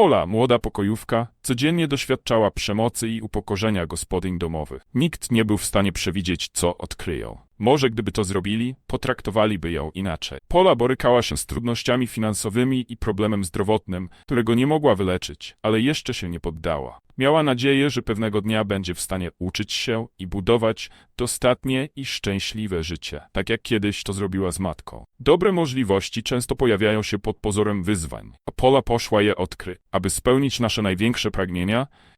Pola, młoda pokojówka, codziennie doświadczała przemocy i upokorzenia gospodyń domowych. Nikt nie był w stanie przewidzieć, co odkryją. Może gdyby to zrobili, potraktowaliby ją inaczej. Pola borykała się z trudnościami finansowymi i problemem zdrowotnym, którego nie mogła wyleczyć, ale jeszcze się nie poddała. Miała nadzieję, że pewnego dnia będzie w stanie uczyć się i budować dostatnie i szczęśliwe życie, tak jak kiedyś to zrobiła z matką. Dobre możliwości często pojawiają się pod pozorem wyzwań, a Pola poszła je odkry. Aby spełnić nasze największe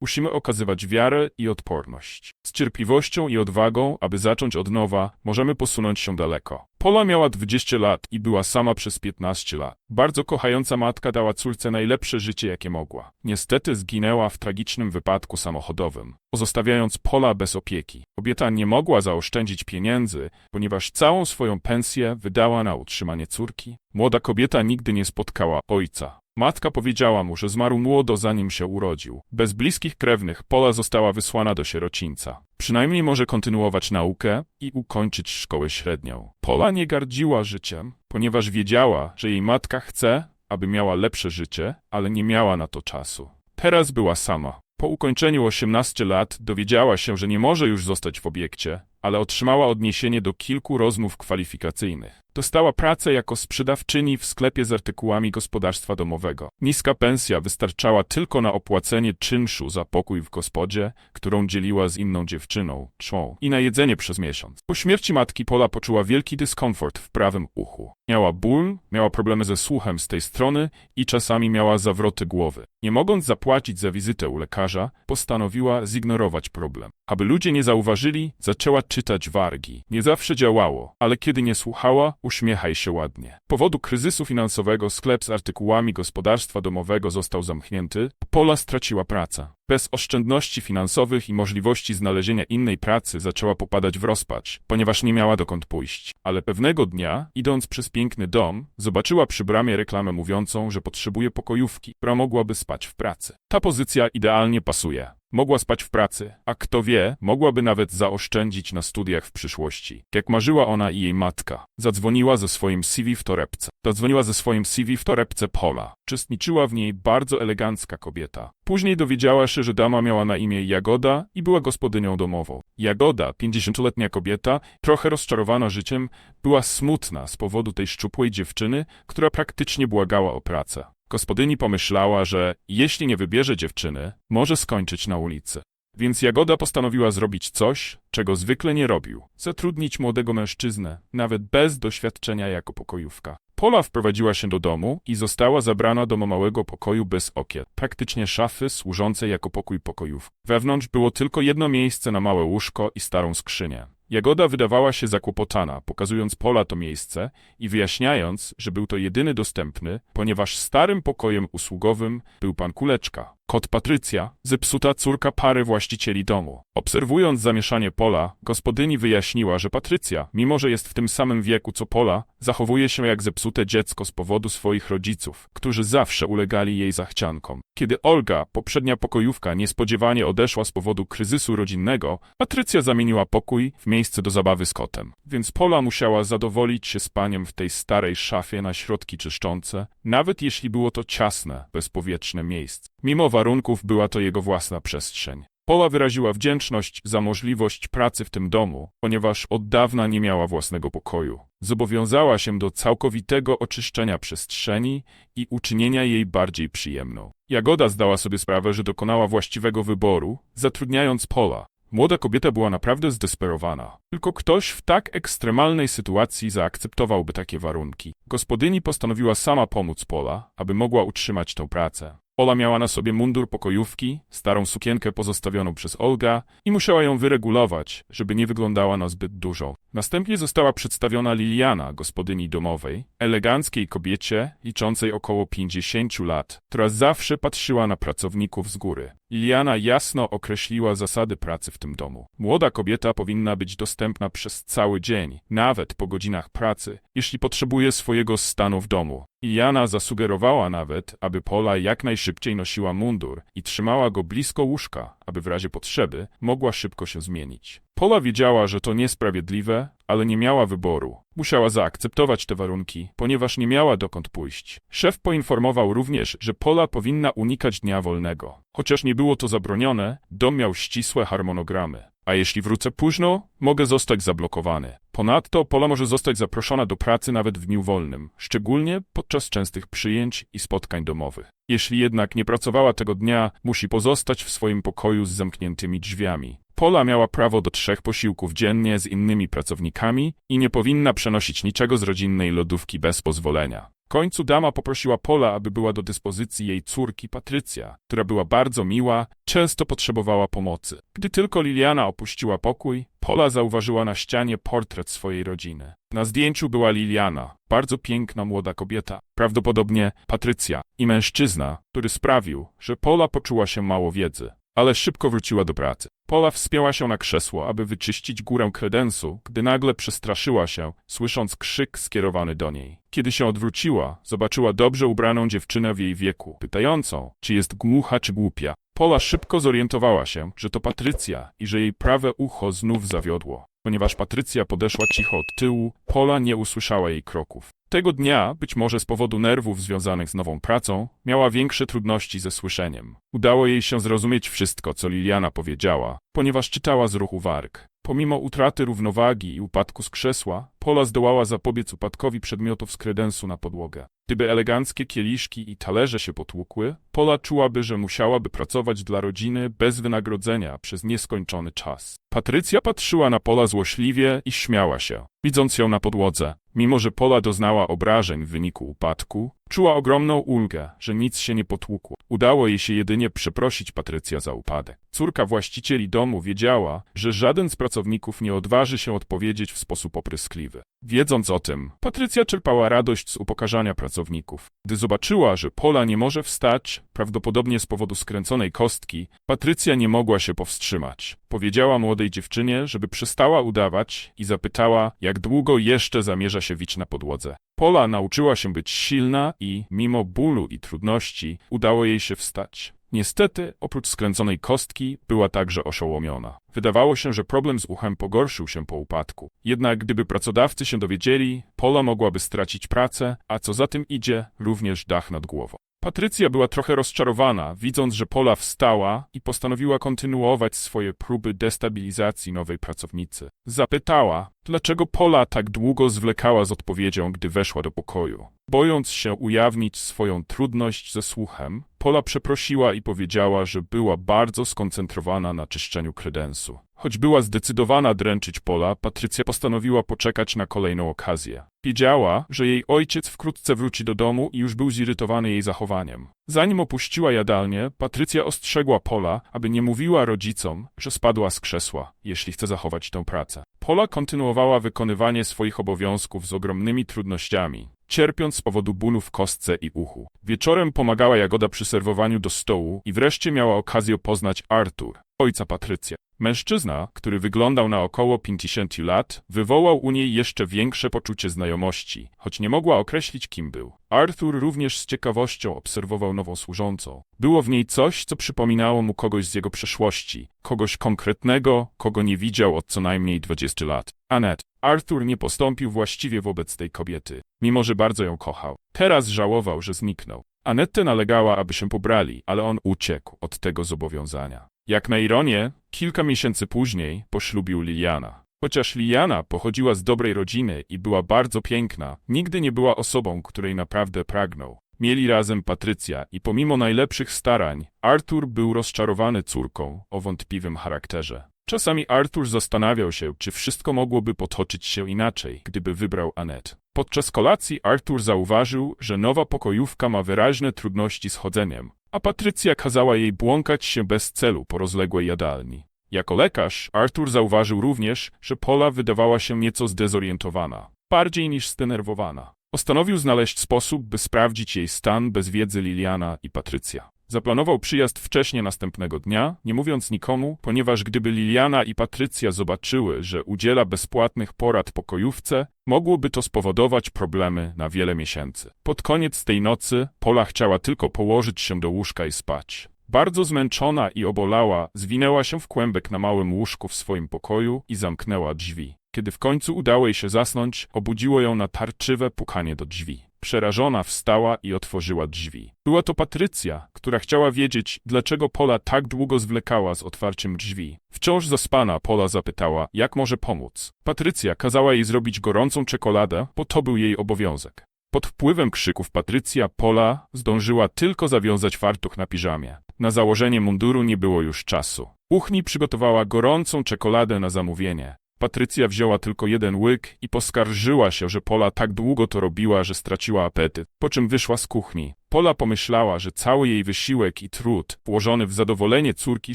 musimy okazywać wiarę i odporność. Z cierpliwością i odwagą, aby zacząć od nowa, możemy posunąć się daleko. Pola miała 20 lat i była sama przez 15 lat. Bardzo kochająca matka dała córce najlepsze życie, jakie mogła. Niestety zginęła w tragicznym wypadku samochodowym, pozostawiając Pola bez opieki. Kobieta nie mogła zaoszczędzić pieniędzy, ponieważ całą swoją pensję wydała na utrzymanie córki. Młoda kobieta nigdy nie spotkała ojca. Matka powiedziała mu, że zmarł młodo zanim się urodził. Bez bliskich krewnych Pola została wysłana do sierocińca. Przynajmniej może kontynuować naukę i ukończyć szkołę średnią. Pola nie gardziła życiem, ponieważ wiedziała, że jej matka chce, aby miała lepsze życie, ale nie miała na to czasu. Teraz była sama. Po ukończeniu 18 lat dowiedziała się, że nie może już zostać w obiekcie, ale otrzymała odniesienie do kilku rozmów kwalifikacyjnych. Dostała pracę jako sprzedawczyni w sklepie z artykułami gospodarstwa domowego. Niska pensja wystarczała tylko na opłacenie czynszu za pokój w gospodzie, którą dzieliła z inną dziewczyną, czą, i na jedzenie przez miesiąc. Po śmierci matki Pola poczuła wielki dyskomfort w prawym uchu. Miała ból, miała problemy ze słuchem z tej strony i czasami miała zawroty głowy. Nie mogąc zapłacić za wizytę u lekarza, postanowiła zignorować problem. Aby ludzie nie zauważyli, zaczęła czytać wargi. Nie zawsze działało, ale kiedy nie słuchała, uśmiechaj się ładnie. Powodu kryzysu finansowego sklep z artykułami gospodarstwa domowego został zamknięty, Pola straciła pracę. Bez oszczędności finansowych i możliwości znalezienia innej pracy zaczęła popadać w rozpacz, ponieważ nie miała dokąd pójść. Ale pewnego dnia, idąc przez piękny dom, zobaczyła przy bramie reklamę mówiącą, że potrzebuje pokojówki, która mogłaby spać w pracy. Ta pozycja idealnie pasuje. Mogła spać w pracy, a kto wie, mogłaby nawet zaoszczędzić na studiach w przyszłości. Jak marzyła ona i jej matka. Zadzwoniła ze swoim CV w torebce. Zadzwoniła ze swoim CV w torebce Pola. Uczestniczyła w niej bardzo elegancka kobieta. Później dowiedziała się, że dama miała na imię Jagoda i była gospodynią domową. Jagoda, 50-letnia kobieta, trochę rozczarowana życiem, była smutna z powodu tej szczupłej dziewczyny, która praktycznie błagała o pracę. Gospodyni pomyślała, że jeśli nie wybierze dziewczyny, może skończyć na ulicy. Więc Jagoda postanowiła zrobić coś, czego zwykle nie robił. Zatrudnić młodego mężczyznę, nawet bez doświadczenia jako pokojówka. Pola wprowadziła się do domu i została zabrana do małego pokoju bez okien. Praktycznie szafy służące jako pokój pokojów. Wewnątrz było tylko jedno miejsce na małe łóżko i starą skrzynię. Jagoda wydawała się zakłopotana, pokazując Pola to miejsce i wyjaśniając, że był to jedyny dostępny, ponieważ starym pokojem usługowym był pan Kuleczka, kot Patrycja, zepsuta córka pary właścicieli domu. Obserwując zamieszanie Pola, gospodyni wyjaśniła, że Patrycja, mimo że jest w tym samym wieku co Pola, zachowuje się jak zepsute dziecko z powodu swoich rodziców, którzy zawsze ulegali jej zachciankom. Kiedy Olga, poprzednia pokojówka, niespodziewanie odeszła z powodu kryzysu rodzinnego, Patrycja zamieniła pokój w miejsce do zabawy z kotem. Więc Pola musiała zadowolić się spaniem w tej starej szafie na środki czyszczące, nawet jeśli było to ciasne, bezpowietrzne miejsce. Mimo warunków była to jego własna przestrzeń. Pola wyraziła wdzięczność za możliwość pracy w tym domu, ponieważ od dawna nie miała własnego pokoju. Zobowiązała się do całkowitego oczyszczenia przestrzeni i uczynienia jej bardziej przyjemną. Jagoda zdała sobie sprawę, że dokonała właściwego wyboru, zatrudniając Pola. Młoda kobieta była naprawdę zdesperowana. Tylko ktoś w tak ekstremalnej sytuacji zaakceptowałby takie warunki. Gospodyni postanowiła sama pomóc Pola, aby mogła utrzymać tę pracę. Ola miała na sobie mundur pokojówki, starą sukienkę pozostawioną przez Olga i musiała ją wyregulować, żeby nie wyglądała na zbyt dużą. Następnie została przedstawiona Liliana, gospodyni domowej, eleganckiej kobiecie liczącej około 50 lat, która zawsze patrzyła na pracowników z góry. Liliana jasno określiła zasady pracy w tym domu. Młoda kobieta powinna być dostępna przez cały dzień, nawet po godzinach pracy, jeśli potrzebuje swojego stanu w domu. Iliana zasugerowała nawet, aby Pola jak najszybciej nosiła mundur i trzymała go blisko łóżka, aby w razie potrzeby mogła szybko się zmienić. Pola wiedziała, że to niesprawiedliwe, ale nie miała wyboru. Musiała zaakceptować te warunki, ponieważ nie miała dokąd pójść. Szef poinformował również, że Pola powinna unikać dnia wolnego. Chociaż nie było to zabronione, dom miał ścisłe harmonogramy. A jeśli wrócę późno, mogę zostać zablokowany. Ponadto Pola może zostać zaproszona do pracy nawet w dniu wolnym, szczególnie podczas częstych przyjęć i spotkań domowych. Jeśli jednak nie pracowała tego dnia, musi pozostać w swoim pokoju z zamkniętymi drzwiami. Pola miała prawo do trzech posiłków dziennie z innymi pracownikami i nie powinna przenosić niczego z rodzinnej lodówki bez pozwolenia. W końcu dama poprosiła Pola, aby była do dyspozycji jej córki Patrycja, która była bardzo miła, często potrzebowała pomocy. Gdy tylko Liliana opuściła pokój, Pola zauważyła na ścianie portret swojej rodziny. Na zdjęciu była Liliana, bardzo piękna młoda kobieta, prawdopodobnie Patrycja i mężczyzna, który sprawił, że Pola poczuła się mało wiedzy, ale szybko wróciła do pracy. Pola wspięła się na krzesło, aby wyczyścić górę kredensu, gdy nagle przestraszyła się, słysząc krzyk skierowany do niej. Kiedy się odwróciła, zobaczyła dobrze ubraną dziewczynę w jej wieku, pytającą, czy jest głucha czy głupia. Pola szybko zorientowała się, że to Patrycja i że jej prawe ucho znów zawiodło. Ponieważ Patrycja podeszła cicho od tyłu, Pola nie usłyszała jej kroków. Tego dnia, być może z powodu nerwów związanych z nową pracą, miała większe trudności ze słyszeniem. Udało jej się zrozumieć wszystko, co Liliana powiedziała, ponieważ czytała z ruchu warg. Pomimo utraty równowagi i upadku z krzesła, Pola zdołała zapobiec upadkowi przedmiotów z kredensu na podłogę. Gdyby eleganckie kieliszki i talerze się potłukły, Pola czułaby, że musiałaby pracować dla rodziny bez wynagrodzenia przez nieskończony czas. Patrycja patrzyła na Pola złośliwie i śmiała się, widząc ją na podłodze. Mimo, że Pola doznała obrażeń w wyniku upadku, czuła ogromną ulgę, że nic się nie potłukło. Udało jej się jedynie przeprosić Patrycja za upadek. Córka właścicieli domu wiedziała, że żaden z pracowników nie odważy się odpowiedzieć w sposób opryskliwy. Wiedząc o tym, Patrycja czerpała radość z upokarzania pracowników. Gdy zobaczyła, że Pola nie może wstać, prawdopodobnie z powodu skręconej kostki, Patrycja nie mogła się powstrzymać. Powiedziała młodej dziewczynie, żeby przestała udawać i zapytała, jak długo jeszcze zamierza się wić na podłodze. Pola nauczyła się być silna i, mimo bólu i trudności, udało jej się wstać. Niestety, oprócz skręconej kostki, była także oszołomiona. Wydawało się, że problem z uchem pogorszył się po upadku. Jednak gdyby pracodawcy się dowiedzieli, Pola mogłaby stracić pracę, a co za tym idzie, również dach nad głową. Patrycja była trochę rozczarowana, widząc, że Pola wstała i postanowiła kontynuować swoje próby destabilizacji nowej pracownicy. Zapytała, dlaczego Pola tak długo zwlekała z odpowiedzią, gdy weszła do pokoju. Bojąc się ujawnić swoją trudność ze słuchem, Pola przeprosiła i powiedziała, że była bardzo skoncentrowana na czyszczeniu kredensu. Choć była zdecydowana dręczyć Pola, Patrycja postanowiła poczekać na kolejną okazję. Wiedziała, że jej ojciec wkrótce wróci do domu i już był zirytowany jej zachowaniem. Zanim opuściła jadalnię, Patrycja ostrzegła Pola, aby nie mówiła rodzicom, że spadła z krzesła, jeśli chce zachować tę pracę. Pola kontynuowała wykonywanie swoich obowiązków z ogromnymi trudnościami, cierpiąc z powodu bólu w kostce i uchu. Wieczorem pomagała Jagoda przy serwowaniu do stołu i wreszcie miała okazję poznać Artur, ojca Patrycja. Mężczyzna, który wyglądał na około 50 lat, wywołał u niej jeszcze większe poczucie znajomości, choć nie mogła określić, kim był. Arthur również z ciekawością obserwował nową służącą. Było w niej coś, co przypominało mu kogoś z jego przeszłości, kogoś konkretnego, kogo nie widział od co najmniej 20 lat. Annette. Arthur nie postąpił właściwie wobec tej kobiety, mimo że bardzo ją kochał. Teraz żałował, że zniknął. Anette nalegała, aby się pobrali, ale on uciekł od tego zobowiązania. Jak na ironię, kilka miesięcy później poślubił Liliana. Chociaż Liliana pochodziła z dobrej rodziny i była bardzo piękna, nigdy nie była osobą, której naprawdę pragnął. Mieli razem Patrycja i pomimo najlepszych starań, Arthur był rozczarowany córką o wątpliwym charakterze. Czasami Arthur zastanawiał się, czy wszystko mogłoby potoczyć się inaczej, gdyby wybrał Annette. Podczas kolacji Arthur zauważył, że nowa pokojówka ma wyraźne trudności z chodzeniem, a Patrycja kazała jej błąkać się bez celu po rozległej jadalni. Jako lekarz Arthur zauważył również, że Pola wydawała się nieco zdezorientowana, bardziej niż zdenerwowana. Postanowił znaleźć sposób, by sprawdzić jej stan bez wiedzy Liliana i Patrycja. Zaplanował przyjazd wcześnie następnego dnia, nie mówiąc nikomu, ponieważ gdyby Liliana i Patrycja zobaczyły, że udziela bezpłatnych porad pokojówce, mogłoby to spowodować problemy na wiele miesięcy. Pod koniec tej nocy Pola chciała tylko położyć się do łóżka i spać. Bardzo zmęczona i obolała, zwinęła się w kłębek na małym łóżku w swoim pokoju i zamknęła drzwi. Kiedy w końcu udało jej się zasnąć, obudziło ją natarczywe pukanie do drzwi. Przerażona wstała i otworzyła drzwi. Była to Patrycja, która chciała wiedzieć, dlaczego Pola tak długo zwlekała z otwarciem drzwi. Wciąż zaspana Pola zapytała, jak może pomóc. Patrycja kazała jej zrobić gorącą czekoladę, bo to był jej obowiązek. Pod wpływem krzyków Patrycja Pola zdążyła tylko zawiązać fartuch na piżamie. Na założenie munduru nie było już czasu. Uchni przygotowała gorącą czekoladę na zamówienie. Patrycja wzięła tylko jeden łyk i poskarżyła się, że Pola tak długo to robiła, że straciła apetyt, po czym wyszła z kuchni. Pola pomyślała, że cały jej wysiłek i trud, włożony w zadowolenie córki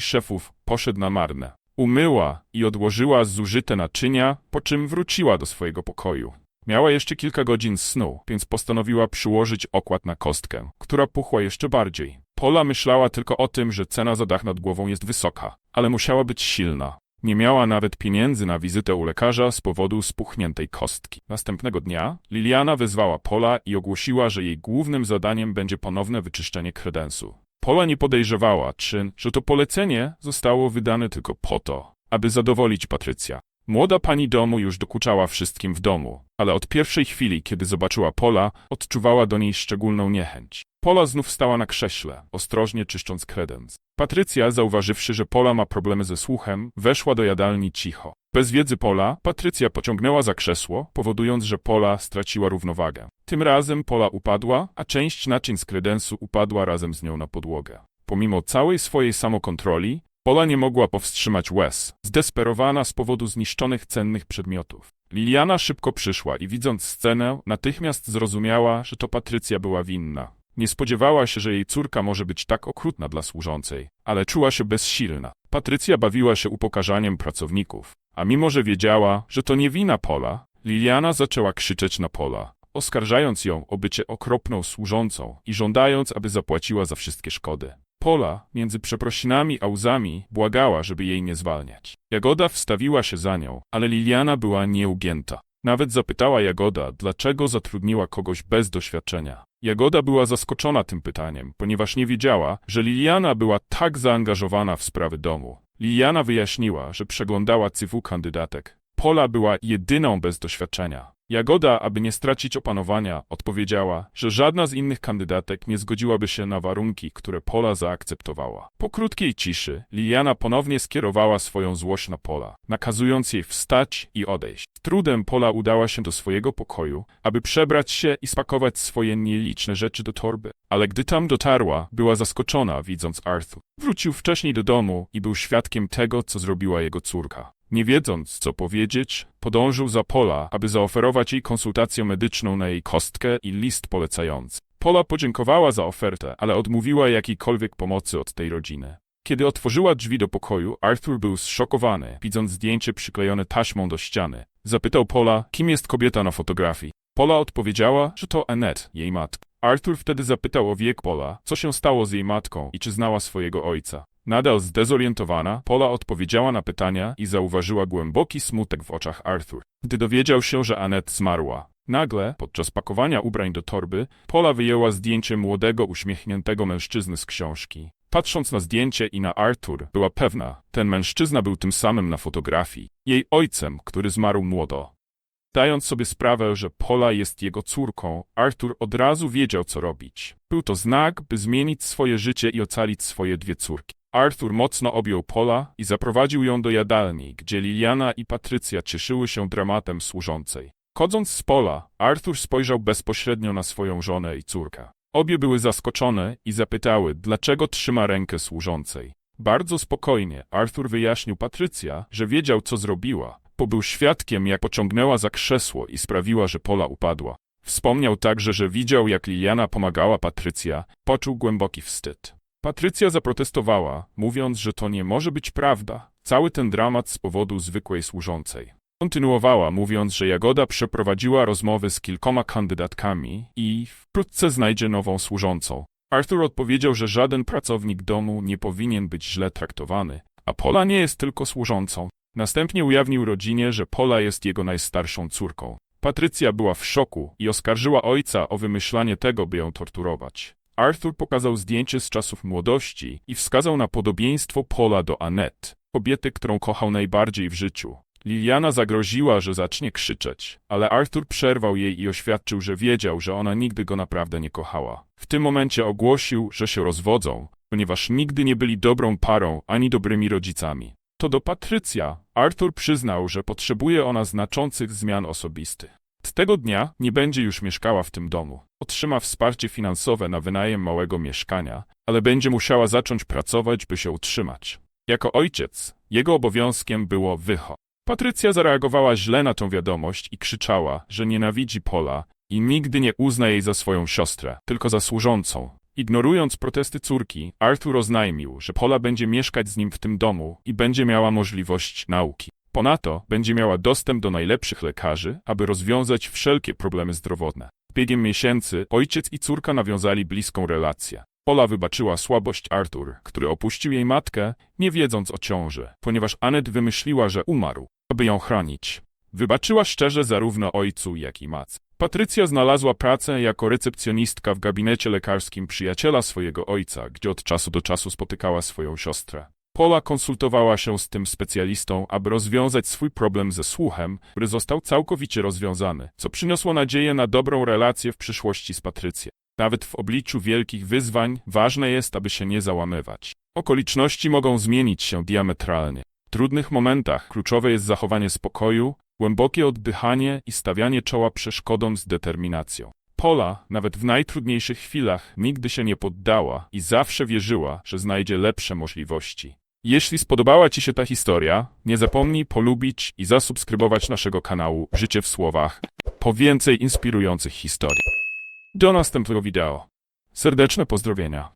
szefów, poszedł na marne. Umyła i odłożyła zużyte naczynia, po czym wróciła do swojego pokoju. Miała jeszcze kilka godzin snu, więc postanowiła przyłożyć okład na kostkę, która puchła jeszcze bardziej. Pola myślała tylko o tym, że cena za dach nad głową jest wysoka, ale musiała być silna. Nie miała nawet pieniędzy na wizytę u lekarza z powodu spuchniętej kostki. Następnego dnia Liliana wezwała Pola i ogłosiła, że jej głównym zadaniem będzie ponowne wyczyszczenie kredensu. Pola nie podejrzewała, czy, że to polecenie zostało wydane tylko po to, aby zadowolić Patrycja. Młoda pani domu już dokuczała wszystkim w domu, ale od pierwszej chwili, kiedy zobaczyła Pola, odczuwała do niej szczególną niechęć. Pola znów stała na krześle, ostrożnie czyszcząc kredens. Patrycja, zauważywszy, że Pola ma problemy ze słuchem, weszła do jadalni cicho. Bez wiedzy Pola, Patrycja pociągnęła za krzesło, powodując, że Pola straciła równowagę. Tym razem Pola upadła, a część naczyń z kredensu upadła razem z nią na podłogę. Pomimo całej swojej samokontroli, Pola nie mogła powstrzymać łez, zdesperowana z powodu zniszczonych cennych przedmiotów. Liliana szybko przyszła i widząc scenę, natychmiast zrozumiała, że to Patrycja była winna. Nie spodziewała się, że jej córka może być tak okrutna dla służącej, ale czuła się bezsilna. Patrycja bawiła się upokarzaniem pracowników, a mimo, że wiedziała, że to nie wina Pola, Liliana zaczęła krzyczeć na Pola, oskarżając ją o bycie okropną służącą i żądając, aby zapłaciła za wszystkie szkody. Pola, między przeprosinami a łzami, błagała, żeby jej nie zwalniać. Jagoda wstawiła się za nią, ale Liliana była nieugięta. Nawet zapytała Jagoda, dlaczego zatrudniła kogoś bez doświadczenia. Jagoda była zaskoczona tym pytaniem, ponieważ nie wiedziała, że Liliana była tak zaangażowana w sprawy domu. Liliana wyjaśniła, że przeglądała CV kandydatek. Pola była jedyną bez doświadczenia. Jagoda, aby nie stracić opanowania, odpowiedziała, że żadna z innych kandydatek nie zgodziłaby się na warunki, które Pola zaakceptowała. Po krótkiej ciszy, Liliana ponownie skierowała swoją złość na Pola, nakazując jej wstać i odejść. Z trudem Pola udała się do swojego pokoju, aby przebrać się i spakować swoje nieliczne rzeczy do torby. Ale gdy tam dotarła, była zaskoczona, widząc Arthur. Wrócił wcześniej do domu i był świadkiem tego, co zrobiła jego córka. Nie wiedząc, co powiedzieć, podążył za Pola, aby zaoferować jej konsultację medyczną na jej kostkę i list polecający. Pola podziękowała za ofertę, ale odmówiła jakiejkolwiek pomocy od tej rodziny. Kiedy otworzyła drzwi do pokoju, Arthur był zszokowany, widząc zdjęcie przyklejone taśmą do ściany. Zapytał Pola, kim jest kobieta na fotografii. Pola odpowiedziała, że to Annette, jej matka. Arthur wtedy zapytał o wiek Pola, co się stało z jej matką i czy znała swojego ojca. Nadal zdezorientowana, Pola odpowiedziała na pytania i zauważyła głęboki smutek w oczach Arthur. Gdy dowiedział się, że Annette zmarła, nagle, podczas pakowania ubrań do torby, Pola wyjęła zdjęcie młodego, uśmiechniętego mężczyzny z książki. Patrząc na zdjęcie i na Arthur, była pewna, ten mężczyzna był tym samym na fotografii, jej ojcem, który zmarł młodo. Dając sobie sprawę, że Pola jest jego córką, Arthur od razu wiedział, co robić. Był to znak, by zmienić swoje życie i ocalić swoje dwie córki. Arthur mocno objął Pola i zaprowadził ją do jadalni, gdzie Liliana i Patrycja cieszyły się dramatem służącej. Chodząc z pola, Arthur spojrzał bezpośrednio na swoją żonę i córkę. Obie były zaskoczone i zapytały, dlaczego trzyma rękę służącej. Bardzo spokojnie Arthur wyjaśnił Patrycja, że wiedział, co zrobiła, bo był świadkiem, jak pociągnęła za krzesło i sprawiła, że Pola upadła. Wspomniał także, że widział, jak Liliana pomagała Patrycja, poczuł głęboki wstyd. Patrycja zaprotestowała, mówiąc, że to nie może być prawda. Cały ten dramat z powodu zwykłej służącej. Kontynuowała, mówiąc, że Jagoda przeprowadziła rozmowy z kilkoma kandydatkami i wkrótce znajdzie nową służącą. Arthur odpowiedział, że żaden pracownik domu nie powinien być źle traktowany, a Pola nie jest tylko służącą. Następnie ujawnił rodzinie, że Pola jest jego najstarszą córką. Patrycja była w szoku i oskarżyła ojca o wymyślanie tego, by ją torturować. Arthur pokazał zdjęcie z czasów młodości i wskazał na podobieństwo Pola do Annette, kobiety, którą kochał najbardziej w życiu. Liliana zagroziła, że zacznie krzyczeć, ale Arthur przerwał jej i oświadczył, że wiedział, że ona nigdy go naprawdę nie kochała. W tym momencie ogłosił, że się rozwodzą, ponieważ nigdy nie byli dobrą parą ani dobrymi rodzicami. To do Patrycja. Arthur przyznał, że potrzebuje ona znaczących zmian osobistych. Od tego dnia nie będzie już mieszkała w tym domu. Otrzyma wsparcie finansowe na wynajem małego mieszkania, ale będzie musiała zacząć pracować, by się utrzymać. Jako ojciec, jego obowiązkiem było wycho. Patrycja zareagowała źle na tą wiadomość i krzyczała, że nienawidzi Pola i nigdy nie uzna jej za swoją siostrę, tylko za służącą. Ignorując protesty córki, Arthur oznajmił, że Pola będzie mieszkać z nim w tym domu i będzie miała możliwość nauki. Ponadto będzie miała dostęp do najlepszych lekarzy, aby rozwiązać wszelkie problemy zdrowotne. Biegiem miesięcy ojciec i córka nawiązali bliską relację. Pola wybaczyła słabość Arthur, który opuścił jej matkę, nie wiedząc o ciąży, ponieważ Anet wymyśliła, że umarł, aby ją chronić. Wybaczyła szczerze zarówno ojcu, jak i matce. Patrycja znalazła pracę jako recepcjonistka w gabinecie lekarskim przyjaciela swojego ojca, gdzie od czasu do czasu spotykała swoją siostrę. Pola konsultowała się z tym specjalistą, aby rozwiązać swój problem ze słuchem, który został całkowicie rozwiązany, co przyniosło nadzieję na dobrą relację w przyszłości z Patrycją. Nawet w obliczu wielkich wyzwań ważne jest, aby się nie załamywać. Okoliczności mogą zmienić się diametralnie. W trudnych momentach kluczowe jest zachowanie spokoju, głębokie oddychanie i stawianie czoła przeszkodom z determinacją. Pola, nawet w najtrudniejszych chwilach, nigdy się nie poddała i zawsze wierzyła, że znajdzie lepsze możliwości. Jeśli spodobała Ci się ta historia, nie zapomnij polubić i zasubskrybować naszego kanału Życie w Słowach po więcej inspirujących historii. Do następnego wideo. Serdeczne pozdrowienia.